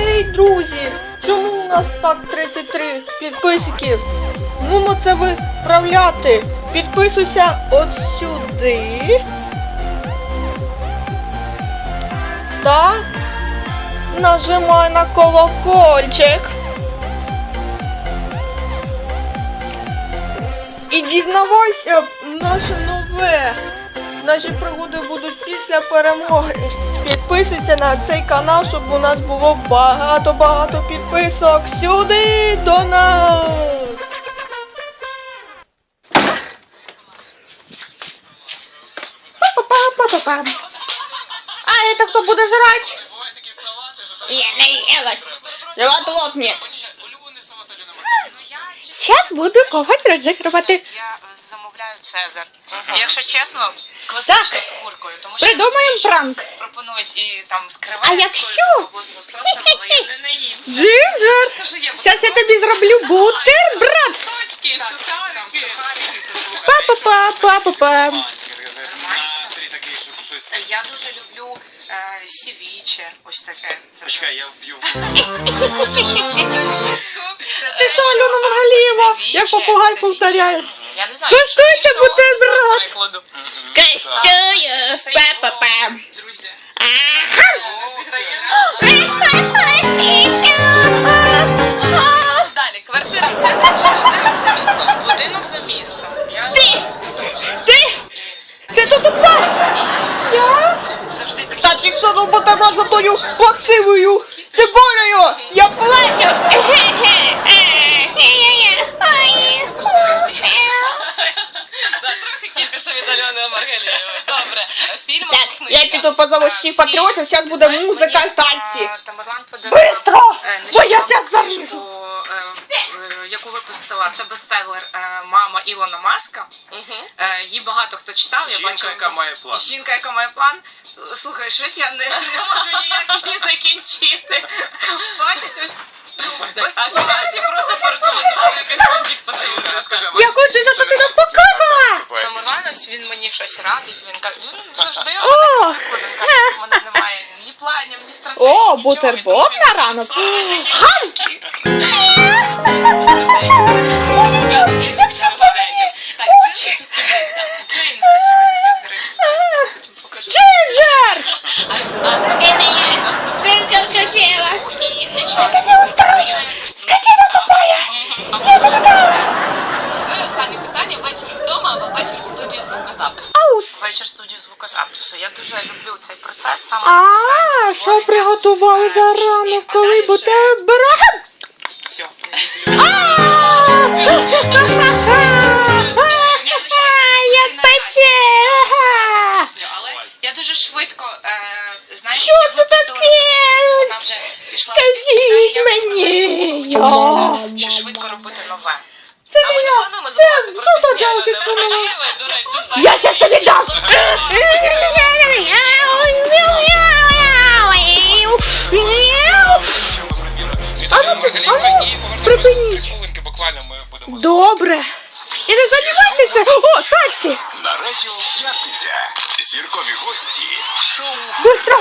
Ей, друзі, чому у нас так 33 підписників? Нумо це виправляти. Підписуйся от сюди. Та нажимай на колокольчик. І дізнавайся наше нове. Наші пригоди будуть після перемоги. Підписуйся на цей канал, щоб у нас було багато-багато підписок. Сюди до нас! Па-па-па-па-па. А это кто буде жрать? Я наелась. Жрать лопнет. Сейчас буду когось розігрувати. Я замовляю Цезар. Якщо чесно, класично з куркою, тому що Придумаємо пранк. Пропонують і там з А якщо? або з лососем, але я не наїмся. Джинджер. Це ж є Зараз я тобі зроблю бутерброд. точки, там сухарики. Па-па-па, па-па-па. Я дуже люблю е, сівіче, ось таке. Це Почекай, я вб'ю. Ти що, Альона Маргалієва? Як попугай повторяєш. Я не знаю, Куштуйте що більшого бутерброд. Кастую, будинок за містом? Я Ти? Ти тут спав? Я? завжди Та ти що ну бутерброд за тою плаксивою цибулею? Я плачу. трохи від Альони Маргалієвої. Добре. Фільм Так, я піду позову всіх патріотів, зараз буде музика танці. Тамерлан подарував Бистро! е, Бо я зараз заміжу. Яку випустила. Це бестселер е, мама Ілона Маска. Е, Її багато хто читав. Я Жінка, бачу, яка має план. Жінка, яка має план. Слухай, щось я не, не можу ніяк її закінчити. Бачиш, ось ну, я просто порекомендувала якийсь фончик подивитися. Я хочу, щоб ти нас покакала. Тамерлан, він мені щось радить, він каже, він завжди робить він каже, в мене немає ні планів, ні стратегії, О, бутерброд на ранок. Хам! Останнє вечір вдома або вечір в студії звукозапису. Вечір в студії звукозапису. Я дуже люблю цей процес саме А, що приготували е, за пісні, ранок, коли вже бутерброд? Все, я пече! я дуже швидко, е, знаєш, Що це таке? вона вже пішла. Скажіть мені! Що швидко робити нове. Це А ми не плануємо Це забувати про знаєш. Я щас тобі дам! А ну, а ну, припиніть. Буквально ми будемо. Добре. І не забувайтеся! О, танці! На радіо П'ятниця. Зіркові гості в шоу Бистро,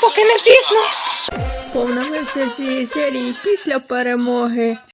поки не пізно. Світанок». Повна версія цієї серії після перемоги.